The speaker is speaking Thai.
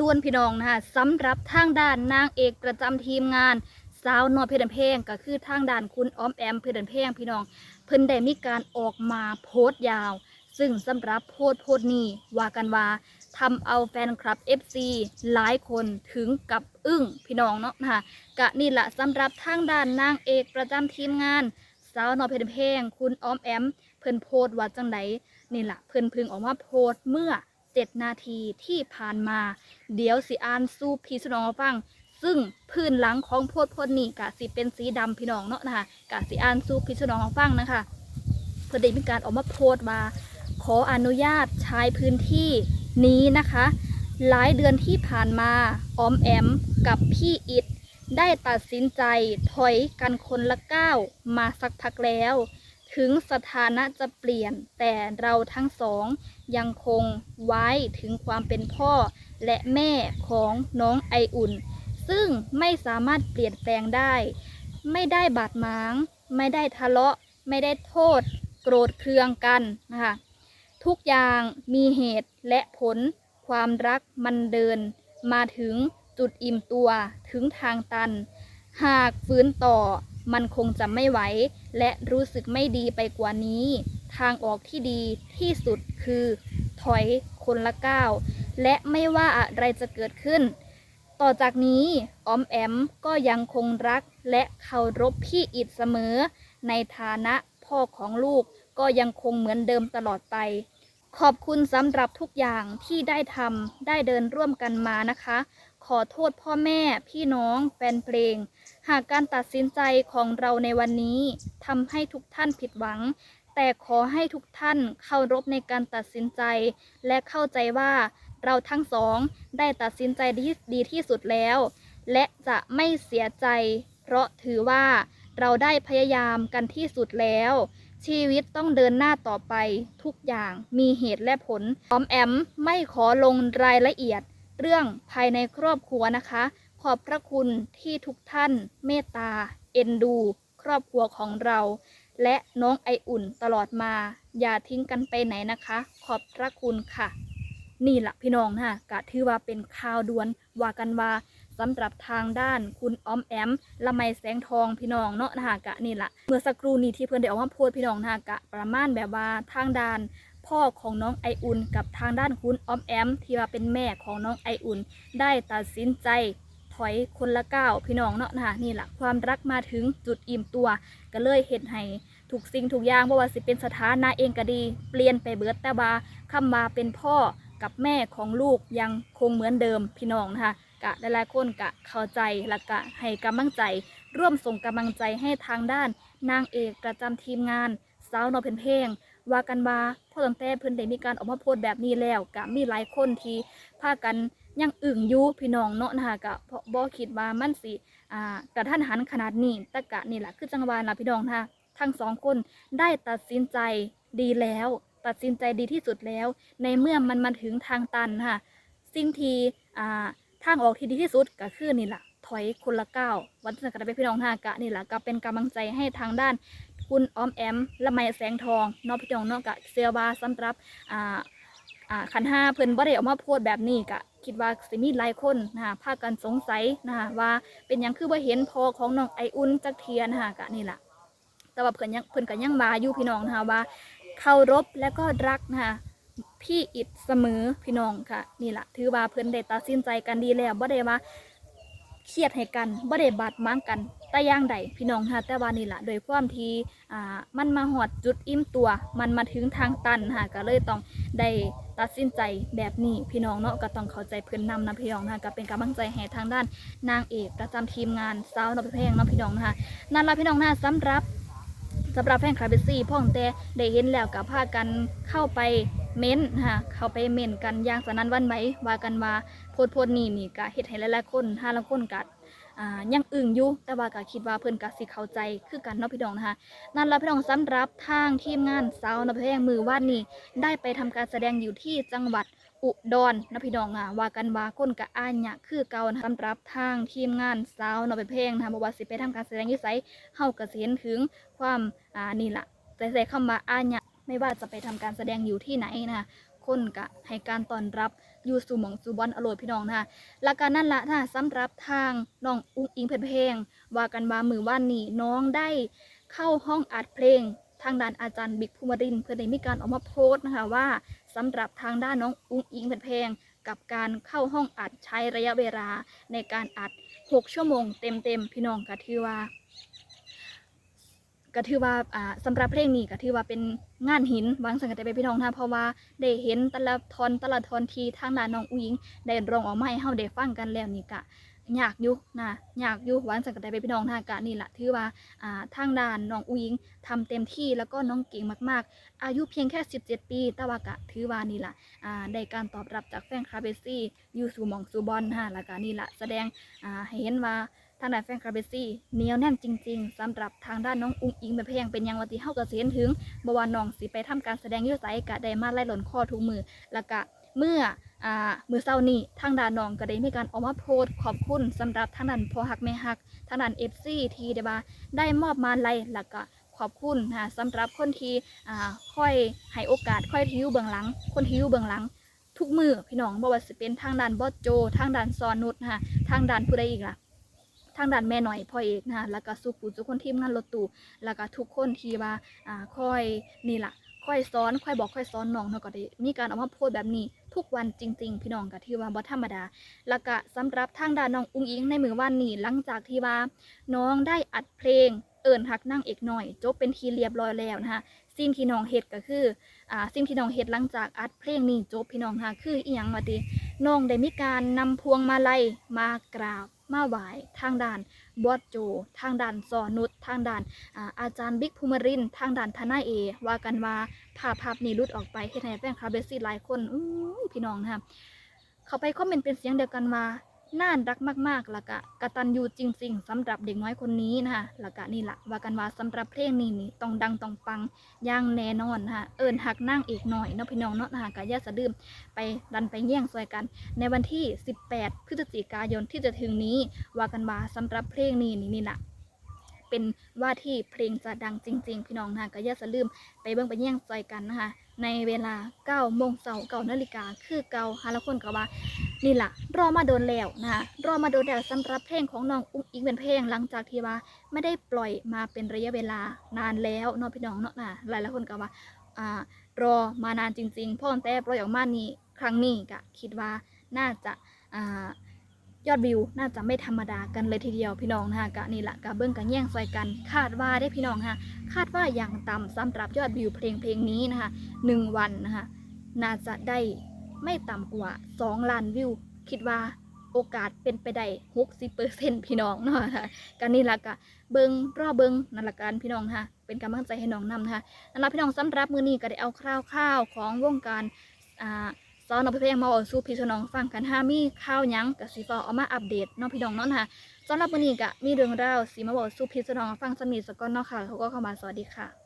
ด่วนพี่น้องนะคะสำหรับทางด้านนางเอกประจำทีมงานสาวนอเพชรเพงก็คือทางด้านคุณออมแอมเพชรเพงพี่น้อง เพิ่นได้มีการออกมาโพสต์ยาว ซึ่งสำหรับโพสต์โพสต์นี้ว่ากันว่าทำเอาแฟนคลับ FC หลายคนถึงกับอึ้งพี่น้องเนาะนะคะกะนี่แหละสำหรับทางด้านนางเอกประจำทีมงานสาวนอเพชรเพงคุณออมแอม เพิ่นโพสต์ว่าจังไดนี่แหละเพิ่นเพึงออกมาโพสต์เมื่อ 7 นาทีที่ผ่านมา เดี๋ยวสิอ่านสู้พี่สนองฟัง ซึ่งพื้นหลังของโพสต์โพสต์นี้กะสิเป็นสีดำพี่น้องเนาะนะคะกะสิอ่านสู้พี่สนองฟังนะคะเพื่อได้มีการออกมาโพสต์ว่าขออนุญาตใช้พื้นที่นี้นะคะ หลายเดือนที่ผ่านมาออมแอมกับพี่อิดได้ตัดสินใจถอยกันคนละก้าวมาสักพักแล้ว ถึงสถานะจะเปลี่ยน แต่เราทั้งสองยังคงไว้ถึงความเป็นพ่อและแม่ของน้องไออุ่น ซึ่งไม่สามารถเปลี่ยนแปลงได้ ไม่ได้บาดหมาง ไม่ได้ทะเลาะ ไม่ได้โทษ โกรธเคืองกันนะคะทุกอย่างมีเหตุและผล ความรักมันเดิน มาถึงจุดอิ่มตัวถึงทางตัน หากฟื้นต่อ มันคงจะไม่ไหว และรู้สึกไม่ดีไปกว่านี้ ทางออกที่ดีที่สุดคือ ถอยคนละก้าว และไม่ว่าอะไรจะเกิดขึ้น ต่อจากนี้ออมแอมก็ยังคงรักและเคารพพี่อิดเสมอ ในฐานะพ่อของลูกก็ยังคงเหมือนเดิมตลอดไป ขอบคุณสำหรับทุกอย่างที่ได้ทำได้เดินร่วมกันมานะคะ ขอโทษพ่อแม่พี่น้องแฟนเพลง หากการตัดสินใจของเราในวันนี้ทำให้ทุกท่านผิดหวัง แต่ขอให้ทุกท่านเคารพในการตัดสินใจ และเข้าใจว่าเราทั้งสองได้ตัดสินใจดีดีที่สุดแล้ว และจะไม่เสียใจ เพราะถือว่าเราได้พยายามกันที่สุดแล้ว ชีวิตต้องเดินหน้าต่อไปทุกอย่างมีเหตุและผลออมแอมไม่ขอลงรายละเอียดเรื่องภายในครอบครัวนะคะ ขอบพระคุณที่ทุกท่านเมตตา เอ็นดู ครอบครัวของเรา และน้องไออุ่นตลอดมา อย่าทิ้งกันไปไหนนะคะ ขอบพระคุณค่ะ นี่แหละพี่น้องนะกะถือว่าเป็นข่าวด่วนว่ากันว่าสำหรับทางด้านคุณออมแอมละไมแสงทองพี่น้องเนาะนะกะนี่แหละเมื่อสักครู่นี้ที่เพื่อนได้ออกมาพสต์พี่น้องนะกะประมาณแบบว่าทางด้านพ่อของน้องไออุ่นกับทางด้านคุณออมแอม ที่ว่าเป็นแม่ของน้องไออุ่น ได้ตัดสินใจ ถอยคนละก้าวพี่น้องเนาะนะคะนี่แหละความรักมาถึงจุดอิ่มตัว ก็เลยเห็นให้ทุกสิ่งทุกอย่างบ่ว่าสิเป็นสถานะเองก็ดี เปลี่ยนไปเบิดแต่ว่าคำมาเป็นพ่อกับแม่ของลูกยังคงเหมือนเดิมพี่น้องนะคะกะหลายๆคนกะเข้าใจและกะให้กำลังใจ ร่วมส่งกำลังใจให้ทางด้าน นางเอกประจำทีมงานสาวนอเพนเพลงว่ากันว่าพ่อตั้งแต่เพิ่อนได้มีการออกมาโพสต์แบบนี้แล้วกะมีหลายคนที่พากัน ยังอึ่งอยู่พี่น้องเนาะนะคะกะเพราะบ่คิดว่ามันสิอ่ากระทันหันขนาดนี้แต่กะนี่แหละคือจังหวะล่ะพี่น้องนะคะทั้งสองคนได้ตัดสินใจดีแล้ว ตัดสินใจดีที่สุดแล้ว ในเมื่อมันมาถึงทางตันค่ะ สิ่งที่อ่าทางออกที่ดีที่สุดก็คือนี่แหละถอยคนละก้าววันนี้ก็ได้เป็นพี่น้องทากะนี่แหละก็เป็นกำลังใจให้ทางด้านคุณออมแอมละไมแสงทองนอพี่น้องเนาะกะเซียบาสำหรับอ่าอ่าขันห้าเพิ่นบ่ได้ออกมาโพสต์แบบนี้กะ คิดว่าสิมีหลายคนนะคะพากันสงสัยนะคะว่าเป็นหยังคือบ่เห็นพอของน้องไออุ่นจักเทียนะคะกะนี่แหละแต่ว่าเพิ่อนยังเพิ่นก็ยังมาอยู่พี่น้องนะคะว่าเคารพและก็รักนะคะพี่อิดเสมอพี่น้องค่ะ นี่แหละถือว่าเพิ่อนได้ตัดสินใจกันดีแล้วบ่ได้ว่าเครียดให้กันบ่ได้บาดหมางกันแต่ย่างใดพี่น้องค่ะแต่ว่านี่แหละโดยความที่อ่ามันมาหอดจุดอิ่มตัว มันมาถึงทางตันค่ะก็เลยต้องได้ ตัดสินใจแบบนี้พี่น้องเนาะก็ต้องเข้าใจเพื่อนนำนะพี่น้องนะคะก็เป็นกำลังใจให้ทางด้านนางเอกประจำทีมงานสาวนพเพลงเนาะพี่น้องนะคะนั่นละพี่น้องนะสำหรับสำหรับแฟนคลับเบสซี่พ่องแต่ได้เห็นแล้วกับพากันเข้าไปเม้นต์นะเข้าไปเม้นกันอย่างสนั่นวันไหวว่ากันว่าโพดโพดนี่นี่ก็เฮ็ดให้หลายๆคนห้าละคนกัด อ่ายังอึ่งอยู่แต่ว่าก็คิดว่าเพิ่นก็สิเข้าใจคือกันเนาะพี่น้องนะคะนั่นละพี่น้องสำหรับทางทีมงานสาวนพเพงมือวาดนี้ได้ไปทำการแสดงอยู่ที่จังหวัดอุดรนะพี่น้องอะว่ากันว่าคนกะอ่านยะคือเก่านะสำหรับทางทีมงานสาวนพเพลงนะคะบ่ว่าสิไปทำการแสดงยู่ไสเฮาก็สิเห็นถึงความอ่านี่ล่ะแต่ใส่คำว่าอ่านยะไม่ว่าจะไปทำการแสดงอยู่ที่ไหนนะคะคนกะให้การต้อนรับ อยู่สู่หมองสู่บอลอโลดพี่น้องนะคะแล้วก็นั่นละนะคะสำหรับทางน้องอุ้งอิงเพชรเพลงว่ากันว่ามือว่านนี้น้องได้เข้าห้องอัดเพลง ทางด้านอาจารย์บิ๊กภูมิรินเพื่อได้มีการออกมาโพสต์นะคะว่าสำหรับทางด้านน้องอุ้งอิงเพชรเพลงกับการเข้าห้องอัดใช้ระยะเวลาในการอัด 6 ชั่วโมงเต็มๆพี่น้องก็ถือว่า ก็ถือว่าอ่าสำหรับเพลงนี้ก็ถือว่าเป็นงานหินวางสังกัดไปพี่น้องนะเพราะว่าได้เห็นแต่ละทอนแต่ละทอนที่ทางด้านน้องอุ้งอิงได้ร้องออกมาให้เฮาได้ฟังกันแล้วนี่กะอยากอยู่นะอยากอยู่หวานสังกัดไปพี่น้องนะกะนี่แหละถือว่าอ่าทางด้านน้องอุ้งอิงทำเต็มที่แล้วก็น้องเก่งมากๆ อายุเพียงแค่ 17 ปีแต่ว่ากะถือว่านี่แหละอ่าได้การตอบรับจากแฟนคลับเบสซี่อยู่สู่มองสู่บอลฮะแล้วก็นี่แหละแสดงอ่าให้เห็นว่าางด้านแฟนคลับเบซี่เหนียวแน่นจริง ๆสำหรับทางด้านน้องอุ้งอิงแบบเพลงเป็นยังวันที่เฮาก็สิเห็นถึงบวาน้องสิไปทำการแสดงยุ่ไสกะได้มาไล่หล่นข้อทุกมือแล้วก็เมื่ออ่ามือเศร้านี้ทางด้านน้องก็ได้มีการออกมาโพสขอบคุณสำหรับทางด้านพอหักแม่หักทางด้านเอฟซีที่ได้าได้มอบมาไล่แล้วก็ขอบคุณนะสำหรับคนที่อ่าค่อยให้โอกาสค่อยที่อยู่เบื้องหลัง คนที่อยู่เบื้องหลัง ทุกมือพี่น้องบ่ว่าสิเป็นทางด้านบอสโจ ทางด้านซอนนุชนะคะทางด้านผู้ใดอีกล่ะ ทางด้านแม่หน่อยพ่อเอกนะคะแล้วก็สุขุทุกคนทีมงานรถตู้แล้วก็ทุกคนที่ว่าอ่าค่อยนี่ล่ะค่อยสอนค่อยบอกค่อยสอนน้องเนาะก็ได้มีการเอามาโพสแบบนี้ทุกวันจริง ๆ พี่น้องก็ที่ว่าบ่ธรรมดา แล้วก็สำหรับทางด้านน้องอุ้งอิงในมือว่านนี้หลังจากที่ว่า น้องได้อัดเพลงเอิญหักนั่งเอกหน่อย จบเป็นทีเรียบร้อยแล้วนะคะสิ่งที่น้องเฮ็ดก็คืออ่าสิ่งที่น้องเฮ็ดหลังจากอัดเพลงนี้จบพี่น้องค่ะคืออีหยังว่าติน้องได้มีการนำพวงมาลัยมากราบ มาไหวทางด่านบอดโจ ทางด่านซอนุชทางด่านอาจารย์บิ๊กภูมิรินทางด่านทนายเอ ว่ากันว่าภาพภาพนี้ลุดออกไปเฮ็ดให้แฟนคลับเบสซี่หลายคนอุ้ยพี่น้องนะคะเขาไปคอมเมนต์เป็นเสียงเดียวกันว่า น่ารักมากๆแล้วก็กตันยูจริง ๆสำหรับเด็กน้อยคนนี้นะคะแล้วก็นี่ละว่ากันว่าสำหรับเพลงนี้นี่ต้องดังต้องปังย่างแน่นอนนะคะเอิญหักนั่งอีกหน่อยเนาะพี่น้องเนาะนะคะกะย่าสะดืมไปดันไปแย่งซอยกัน ในวันที่ 18 พฤศจิกายนที่จะถึงนี้ ว่ากันว่าสำหรับเพลงนี้นี่นี่ละ เป็นว่าที่เพลงจะดังจริง ๆ พี่น้องนะคะก็อย่าสะลืมไปเบิ่งไปแย่งซอยกันนะคะในเวลา9โมงเสาร์9นาฬิกาคือเก่าฮาละคนก็ว่านี่ล่ะรอมาโดนแล้วนะคะรอมาโดนแล้วสำหรับเพลงของน้องอุ้งอิงเป็นเพลงหลังจากที่ว่าไม่ได้ปล่อยมาเป็นระยะเวลานานแล้วเนาะพี่น้องเนาะนะหลายๆคนก็ว่าอ่ารอมานานจริงๆพราะตั้งแต่ปล่อยออกมานี่ครั้งนี้ก็คิดว่าน่าจะอ่า ยอดวิวน่าจะไม่ธรรมดากันเลยทีเดียวพี่น้องนะคะกะนี่แหละกะเบิ้งกันแย่งซอยกัน คาดว่าได้พี่น้องค่ะคาดว่าอย่างต่ำสำหรับยอดวิวเพลงเพลงนี้นะคะหนึ่งวันนะคะน่าจะได้ไม่ต่ำกว่า 2 ล้านวิว คิดว่าโอกาสเป็นไปได้หกสิบเปอร์เซ็นต์พี่น้องเนาะค่ะกันนี่ละกะเบิงรอเบิงนั่นละกันพี่น้องค่ะเป็นกำลังใจให้น้องนำนะคะนั่นละพี่น้องสำหรับมือนี้ก็ได้เอาคร่าวๆของวงการอ่า สอนเอาเพลงมาเอาสู้พี่น้องฟังกันห้ามีข้าวหยังกับสีฟอเอามาอัปเดตน้องพี่น้องเนาะนค่ะสำหรับมือนี้กะมีเรื่องราวสีมาบอกสู้พี่น้องฟังสมีสก้อนเนาะค่ะเขาก็เข้ามาสวัสดีค่ะ